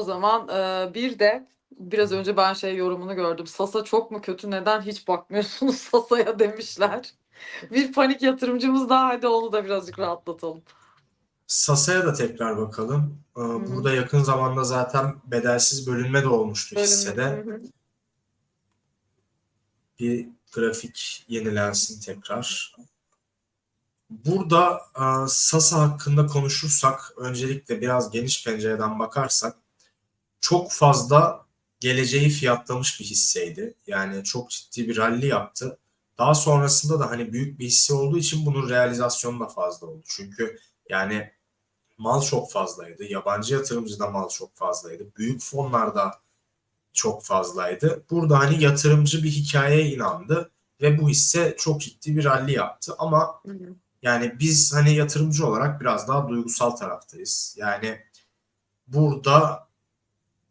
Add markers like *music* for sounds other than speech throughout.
O zaman e, bir de biraz önce ben şey yorumunu gördüm. Sasa çok mu kötü? Neden hiç bakmıyorsunuz *laughs* Sasa'ya demişler. Bir panik yatırımcımız daha hadi onu da birazcık rahatlatalım. Sasa'ya da tekrar bakalım. Ee. Burada yakın zamanda zaten bedelsiz bölünme de olmuştu Bölümde. hissede. Bir grafik yenilensin tekrar. Burada e, Sasa hakkında konuşursak öncelikle biraz geniş pencereden bakarsak çok fazla geleceği fiyatlamış bir hisseydi. Yani çok ciddi bir rally yaptı. Daha sonrasında da hani büyük bir hisse olduğu için bunun realizasyonu da fazla oldu. Çünkü yani mal çok fazlaydı. Yabancı yatırımcıda mal çok fazlaydı. Büyük fonlarda çok fazlaydı. Burada hani yatırımcı bir hikayeye inandı ve bu hisse çok ciddi bir rally yaptı. Ama Hı hı. yani biz hani yatırımcı olarak biraz daha duygusal taraftayız. Yani burada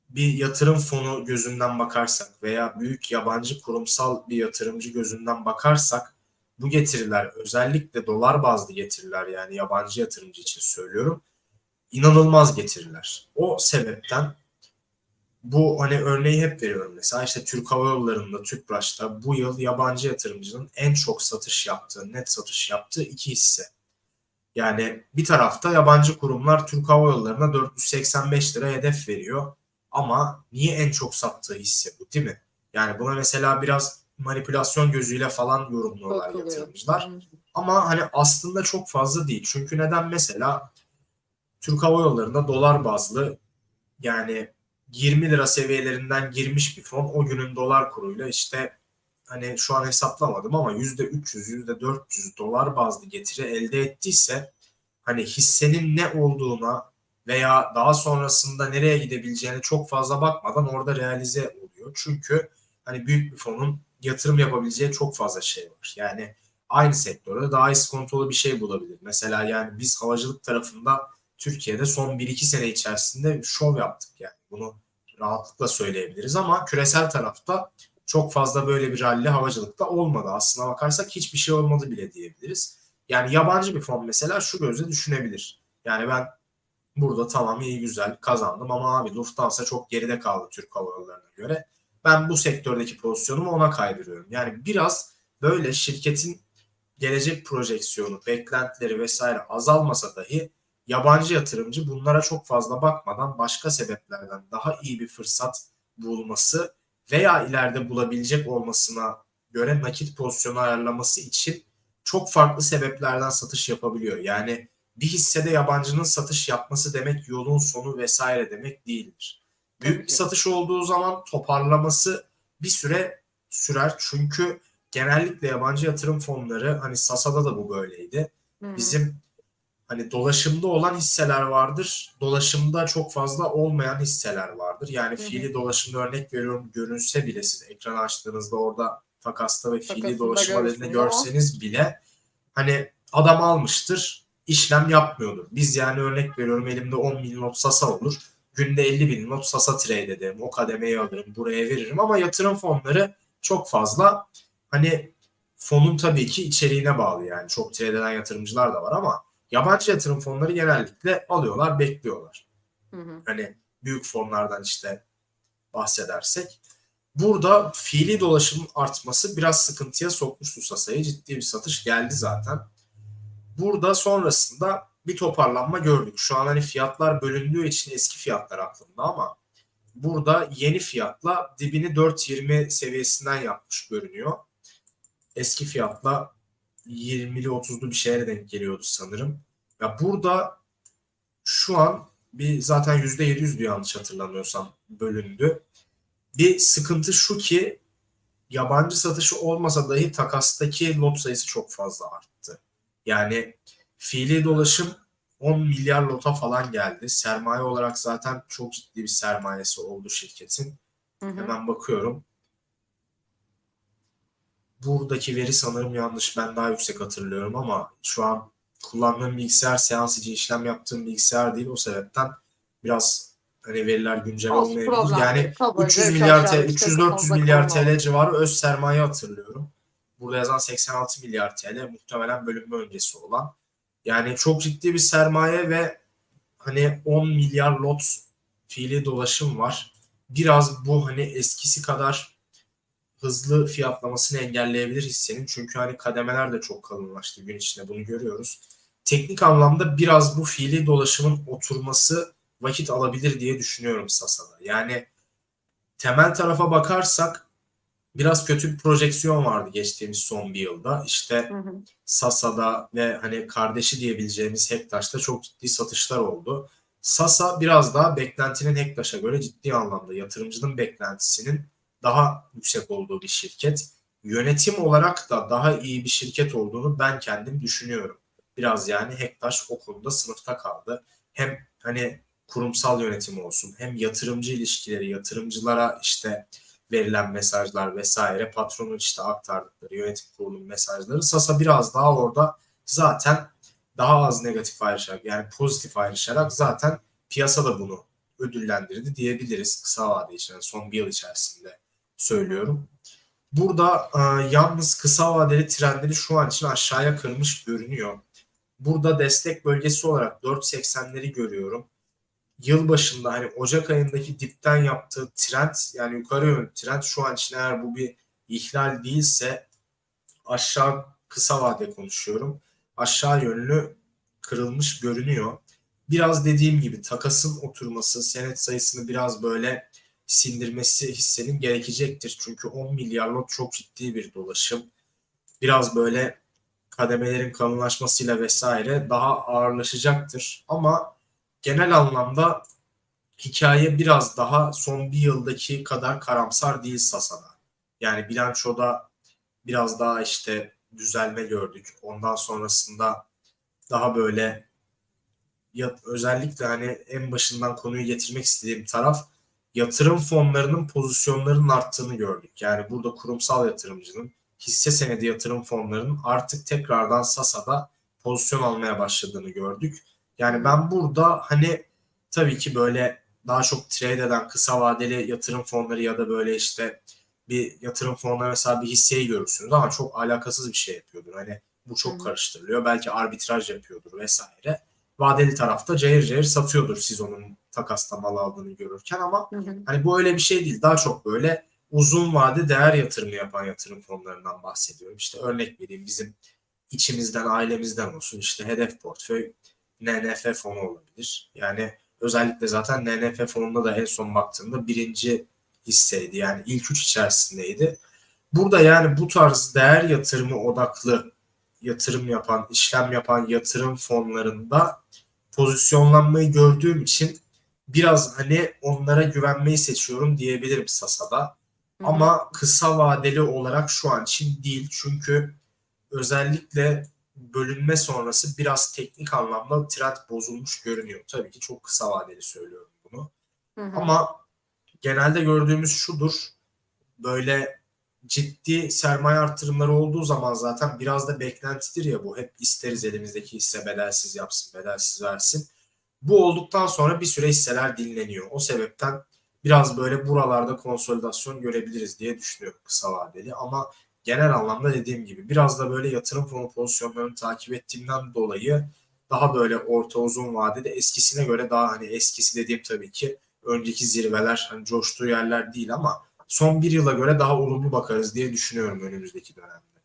bir yatırım fonu gözünden bakarsak veya büyük yabancı kurumsal bir yatırımcı gözünden bakarsak bu getiriler özellikle dolar bazlı getiriler yani yabancı yatırımcı için söylüyorum inanılmaz getiriler. O sebepten bu hani örneği hep veriyorum mesela işte Türk Hava Yolları'nda TÜPRAŞ'ta bu yıl yabancı yatırımcının en çok satış yaptığı, net satış yaptığı iki hisse. Yani bir tarafta yabancı kurumlar Türk Hava Yolları'na 485 lira hedef veriyor. Ama niye en çok sattığı hisse bu değil mi? Yani buna mesela biraz manipülasyon gözüyle falan yorumluyorlar yatırımcılar. Ama hani aslında çok fazla değil. Çünkü neden mesela Türk Hava Yolları'nda dolar bazlı yani 20 lira seviyelerinden girmiş bir fon o günün dolar kuruyla işte hani şu an hesaplamadım ama %300 %400 dolar bazlı getiri elde ettiyse hani hissenin ne olduğuna veya daha sonrasında nereye gidebileceğine çok fazla bakmadan orada realize oluyor. Çünkü hani büyük bir fonun yatırım yapabileceği çok fazla şey var. Yani aynı sektörde daha iskontolu bir şey bulabilir. Mesela yani biz havacılık tarafında Türkiye'de son 1-2 sene içerisinde şov yaptık yani. Bunu rahatlıkla söyleyebiliriz ama küresel tarafta çok fazla böyle bir rally havacılıkta olmadı. Aslına bakarsak hiçbir şey olmadı bile diyebiliriz. Yani yabancı bir fon mesela şu gözle düşünebilir. Yani ben burada tamam iyi güzel kazandım ama abi Lufthansa çok geride kaldı Türk Hava Yolları'na göre. Ben bu sektördeki pozisyonumu ona kaydırıyorum. Yani biraz böyle şirketin gelecek projeksiyonu, beklentileri vesaire azalmasa dahi yabancı yatırımcı bunlara çok fazla bakmadan başka sebeplerden daha iyi bir fırsat bulması veya ileride bulabilecek olmasına göre nakit pozisyonu ayarlaması için çok farklı sebeplerden satış yapabiliyor. Yani bir hissede yabancının satış yapması demek yolun sonu vesaire demek değildir. Büyük bir satış olduğu zaman toparlaması bir süre sürer. Çünkü genellikle yabancı yatırım fonları hani Sasa'da da bu böyleydi. Bizim hani dolaşımda olan hisseler vardır. Dolaşımda çok fazla olmayan hisseler vardır. Yani hı. fiili dolaşımda örnek veriyorum görünse bile siz ekranı açtığınızda orada takasta ve fiili dolaşım halinde görseniz bile hani adam almıştır işlem yapmıyordur. Biz yani örnek veriyorum elimde 10 bin not Sasa olur. Günde 50 bin not Sasa trade ederim. O kademeyi alırım. Buraya veririm ama yatırım fonları çok fazla hani fonun tabii ki içeriğine bağlı yani. Çok trade eden yatırımcılar da var ama yabancı yatırım fonları genellikle alıyorlar, bekliyorlar. Hı hı. Hani büyük fonlardan işte bahsedersek. Burada fiili dolaşımın artması biraz sıkıntıya sokmuştu Sasa'yı. Ciddi bir satış geldi zaten. Burada sonrasında bir toparlanma gördük. Şu an hani fiyatlar bölündüğü için eski fiyatlar aklımda ama burada yeni fiyatla dibini 4.20 seviyesinden yapmış görünüyor. Eski fiyatla 20'li 30'lu bir şeye denk geliyordu sanırım. Ya burada şu an bir zaten %700'dü yanlış hatırlamıyorsam bölündü. Bir sıkıntı şu ki yabancı satışı olmasa dahi takastaki lot sayısı çok fazla arttı. Yani fiili dolaşım 10 milyar lota falan geldi. Sermaye olarak zaten çok ciddi bir sermayesi oldu şirketin. Hı hı. Hemen bakıyorum. Buradaki veri sanırım yanlış. Ben daha yüksek hatırlıyorum ama şu an kullandığım bilgisayar seans için işlem yaptığım bilgisayar değil. O sebepten biraz hani veriler güncel olmayabilir. Yani değil. Kabaca 300 üç milyar aşağı TL, beş yukarı 300-400 fazla milyar kalma. TL civarı öz sermaye hatırlıyorum. Burada yazan 86 milyar TL muhtemelen bölünme öncesi olan. Yani çok ciddi bir sermaye ve hani 10 milyar lot fiili dolaşım var. Biraz bu hani eskisi kadar hızlı fiyatlamasını engelleyebilir hissenin. Çünkü hani kademeler de çok kalınlaştı gün içinde bunu görüyoruz. Teknik anlamda biraz bu fiili dolaşımın oturması vakit alabilir diye düşünüyorum Sasa'da. Yani temel tarafa bakarsak biraz kötü bir projeksiyon vardı geçtiğimiz son bir yılda. İşte Hı hı. Sasa'da ve hani kardeşi diyebileceğimiz Hektaş'ta çok ciddi satışlar oldu. Sasa biraz daha beklentinin Hektaş'a göre ciddi anlamda yatırımcının beklentisinin daha yüksek olduğu bir şirket. Yönetim olarak da daha iyi bir şirket olduğunu ben kendim düşünüyorum. Biraz yani Hektaş o konuda sınıfta kaldı. Hem hani kurumsal yönetim olsun hem yatırımcı ilişkileri, yatırımcılara işte verilen mesajlar vesaire, patronun işte aktardıkları yönetim kurulunun mesajları Sasa biraz daha orada zaten daha az negatif ayrışarak yani pozitif ayrışarak zaten piyasa da bunu ödüllendirdi diyebiliriz kısa vade için yani son bir yıl içerisinde söylüyorum. Burada e, yalnız kısa vadeli trendleri şu an için aşağıya kırmış görünüyor. Burada destek bölgesi olarak 4.80'leri görüyorum. Yıl başında hani Ocak ayındaki dipten yaptığı trend yani yukarı yönlü trend şu an için eğer bu bir ihlal değilse aşağı kısa vade konuşuyorum. Aşağı yönlü kırılmış görünüyor. Biraz dediğim gibi takasın oturması, senet sayısını biraz böyle sindirmesi hissenin gerekecektir. Çünkü 10 milyarlık çok ciddi bir dolaşım. Biraz böyle kademelerin kalınlaşmasıyla vesaire daha ağırlaşacaktır. Ama genel anlamda hikaye biraz daha son bir yıldaki kadar karamsar değil Sasa'da. Yani bilançoda biraz daha işte düzelme gördük. Ondan sonrasında daha böyle ya, özellikle hani en başından konuyu getirmek istediğim taraf yatırım fonlarının pozisyonlarının arttığını gördük. Yani burada kurumsal yatırımcının hisse senedi yatırım fonlarının artık tekrardan Sasa'da pozisyon almaya başladığını gördük. Yani ben burada hani tabii ki böyle daha çok trade eden kısa vadeli yatırım fonları ya da böyle işte bir yatırım fonları mesela bir hisseyi görürsünüz ama çok alakasız bir şey yapıyordur. Hani bu çok karıştırılıyor. Belki arbitraj yapıyordur vesaire. Vadeli tarafta cayır cayır satıyordur siz onun takasta mal aldığını görürken ama Hı hı. Hani bu öyle bir şey değil. Daha çok böyle uzun vade değer yatırımı yapan yatırım fonlarından bahsediyorum. İşte örnek vereyim bizim içimizden, ailemizden olsun işte hedef portföy NNF fonu olabilir. Yani özellikle zaten NNF fonunda da en son baktığımda birinci hisseydi. Yani ilk üç içerisindeydi. Burada yani bu tarz değer yatırımı odaklı yatırım yapan, işlem yapan yatırım fonlarında pozisyonlanmayı gördüğüm için biraz hani onlara güvenmeyi seçiyorum diyebilirim Sasa'da. Hı. Ama kısa vadeli olarak şu an için değil. Çünkü özellikle bölünme sonrası biraz teknik anlamda trend bozulmuş görünüyor. Tabii ki çok kısa vadeli söylüyorum bunu. Hı hı. Ama genelde gördüğümüz şudur. Böyle ciddi sermaye artırımları olduğu zaman zaten biraz da beklentidir ya bu. Hep isteriz elimizdeki hisse bedelsiz yapsın, bedelsiz versin. Bu olduktan sonra bir süre hisseler dinleniyor. O sebepten biraz böyle buralarda konsolidasyon görebiliriz diye düşünüyorum kısa vadeli. Ama genel anlamda dediğim gibi biraz da böyle yatırım fonu pozisyonlarını takip ettiğimden dolayı daha böyle orta uzun vadede eskisine göre daha hani eskisi dediğim tabii ki önceki zirveler hani coştuğu yerler değil ama son bir yıla göre daha olumlu bakarız diye düşünüyorum önümüzdeki dönemde.